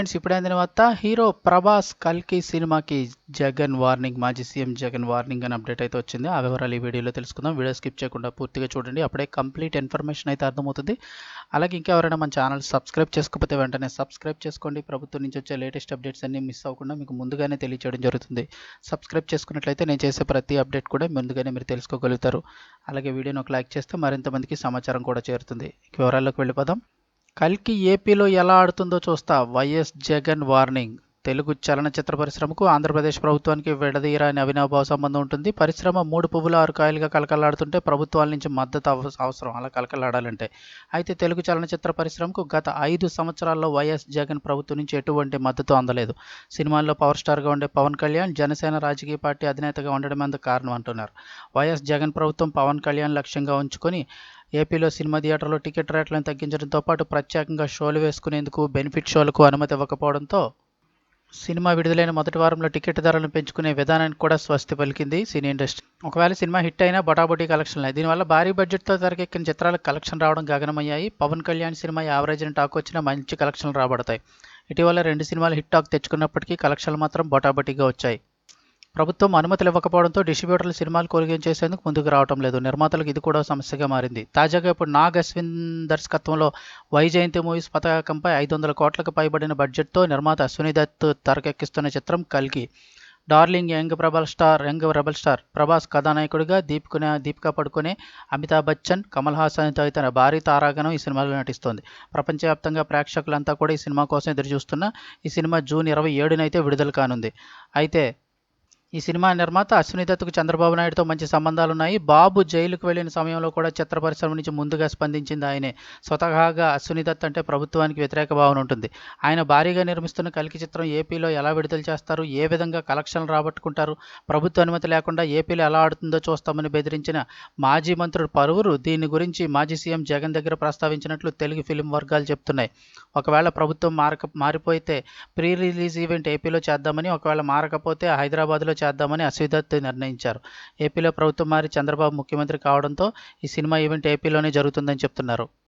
Friends ఇప్పుడైన తర్వాత hero Prabhas కల్కి సినిమాకి జగన్ వార్నింగ్ మాజీ సీఎం జగన్ వార్నింగ్ అని అప్డేట్ అయితే వచ్చింది. ఆ వివరాలు ఈ వీడియోలో తెలుసుకుందాం. వీడియో స్కిప్ చేయకుండా పూర్తిగా చూడండి. అప్పుడే కంప్లీట్ ఇన్ఫర్మేషన్ అయితే అర్థమవుతుంది. అలాగే ఇంకా ఎవరైనా మన ఛానల్ సబ్స్క్రైబ్ చేసుకోకపోతే వెంటనే సబ్స్క్రైబ్ చేసుకోండి. ప్రభుత్వం నుంచి వచ్చే లేటెస్ట్ అప్డేట్స్ అన్ని మిస్ అవ్వకుండా మీకు ముందుగానే తెలియచేయడం జరుగుతుంది. సబ్స్క్రైబ్ చేసుకున్నట్లయితే నేను చేసే ప్రతి అప్డేట్ కూడా ముందుగానే మీరు తెలుసుకోగలుగుతారు. అలాగే వీడియోని ఒక లైక్ చేస్తే మరింత మందికి సమాచారం కూడా చేరుతుంది. వివరాల్లోకి వెళ్ళిపోదాం. కల్కి ఏపీలో ఎలా ఆడుతుందో చూస్తా. YS Jagan warning. తెలుగు చలనచిత్ర పరిశ్రమకు ఆంధ్రప్రదేశ్ ప్రభుత్వానికి విడదీయరాని అవినాభావ సంబంధం ఉంటుంది. పరిశ్రమ మూడు పువ్వులు ఆరు కాయలుగా కలకలాడుతుంటే ప్రభుత్వాల నుంచి మద్దతు అవసరం. అలా కలకలాడాలంటే అయితే తెలుగు చలనచిత్ర పరిశ్రమకు గత ఐదు సంవత్సరాల్లో వైఎస్ జగన్ ప్రభుత్వం నుంచి ఎటువంటి మద్దతు అందలేదు. సినిమాల్లో పవర్ స్టార్గా ఉండే పవన్ కళ్యాణ్ జనసేన రాజకీయ పార్టీ అధినేతగా ఉండడం అందుకు కారణం అంటున్నారు. వైఎస్ జగన్ ప్రభుత్వం పవన్ కళ్యాణ్ లక్ష్యంగా ఉంచుకొని ఏపీలో సినిమా థియేటర్లో టికెట్ రేట్లను తగ్గించడంతో పాటు ప్రత్యేకంగా షోలు వేసుకునేందుకు బెనిఫిట్ షోలకు అనుమతి ఇవ్వకపోవడంతో సినిమా విడుదలైన మొదటి వారంలో టికెట్ ధరలను పెంచుకునే విధానానికి కూడా స్వస్తి పలికింది సినీ ఇండస్ట్రీ. ఒకవేళ సినిమా హిట్ అయినా బొటాబొటీ కలెక్షన్లే దీనివల్ల భారీ బడ్జెట్తో తెరకెక్కిన చిత్రాలకు కలెక్షన్ రావడం గగనమయ్యాయి. పవన్ కళ్యాణ్ సినిమా యావరేజ్ అని టాక్ వచ్చినా మంచి కలెక్షన్లు రాబడతాయి. ఇటీవల రెండు సినిమాలు హిట్ టాక్ తెచ్చుకున్నప్పటికీ కలెక్షన్లు మాత్రం బొటాబొటీగా వచ్చాయి. ప్రభుత్వం అనుమతులు ఇవ్వకపోవడంతో డిస్ట్రిబ్యూటర్లు సినిమాలు కొనుగోలు చేసేందుకు ముందుకు రావడం లేదు. నిర్మాతలకు ఇది కూడా సమస్యగా మారింది. తాజాగా ఇప్పుడు నాగ్ అశ్విన్ దర్శకత్వంలో వైజయంతి మూవీస్ పతాకంపై ఐదు వందల కోట్లకు పైబడిన బడ్జెట్తో నిర్మాత అశ్విని దత్ తెరకెక్కిస్తున్న చిత్రం కల్కి. Darling young ప్రభల్ star young rebel star Prabhas కథానాయకుడిగా దీపికున దీపికా పడుకునే అమితాబ్ బచ్చన్ కమల్ హాసన్ తదితర భారీ తారాగణం ఈ సినిమాలో నటిస్తోంది. ప్రపంచవ్యాప్తంగా ప్రేక్షకులంతా కూడా ఈ సినిమా కోసం ఎదురుచూస్తున్న ఈ సినిమా జూన్ ఇరవై ఏడునైతే విడుదల కానుంది. అయితే ఈ సినిమా నిర్మాత అశ్విని దత్తుకు చంద్రబాబు నాయుడుతో మంచి సంబంధాలు ఉన్నాయి బాబు జైలుకు వెళ్ళిన సమయంలో కూడా చిత్ర పరిశ్రమ నుంచి ముందుగా స్పందించింది ఆయనే. స్వతహాగా అశ్విని దత్ అంటే ప్రభుత్వానికి వ్యతిరేక భావన ఉంటుంది. ఆయన భారీగా నిర్మిస్తున్న కలికి చిత్రం ఏపీలో ఎలా విడుదల చేస్తారు? ఏ విధంగా కలెక్షన్లు రాబట్టుకుంటారు? ప్రభుత్వ అనుమతి లేకుండా ఏపీలో ఎలా ఆడుతుందో చూస్తామని బెదిరించిన మాజీ మంత్రుడు పరువురు దీని గురించి మాజీ సీఎం జగన్ దగ్గర ప్రస్తావించినట్లు తెలుగు ఫిలిం వర్గాలు చెప్తున్నాయి. ఒకవేళ ప్రభుత్వం మారక మారిపోతే ప్రీ రిలీజ్ ఈవెంట్ ఏపీలో చేద్దామని ఒకవేళ మారకపోతే హైదరాబాద్లో చేద్దామని అశ్విదత్ నిర్ణయించారు. ఏపీలో ప్రభుత్వం మారి చంద్రబాబు ముఖ్యమంత్రి కావడంతో ఈ సినిమా ఈవెంట్ ఏపీలోనే జరుగుతుందని చెప్తున్నారు.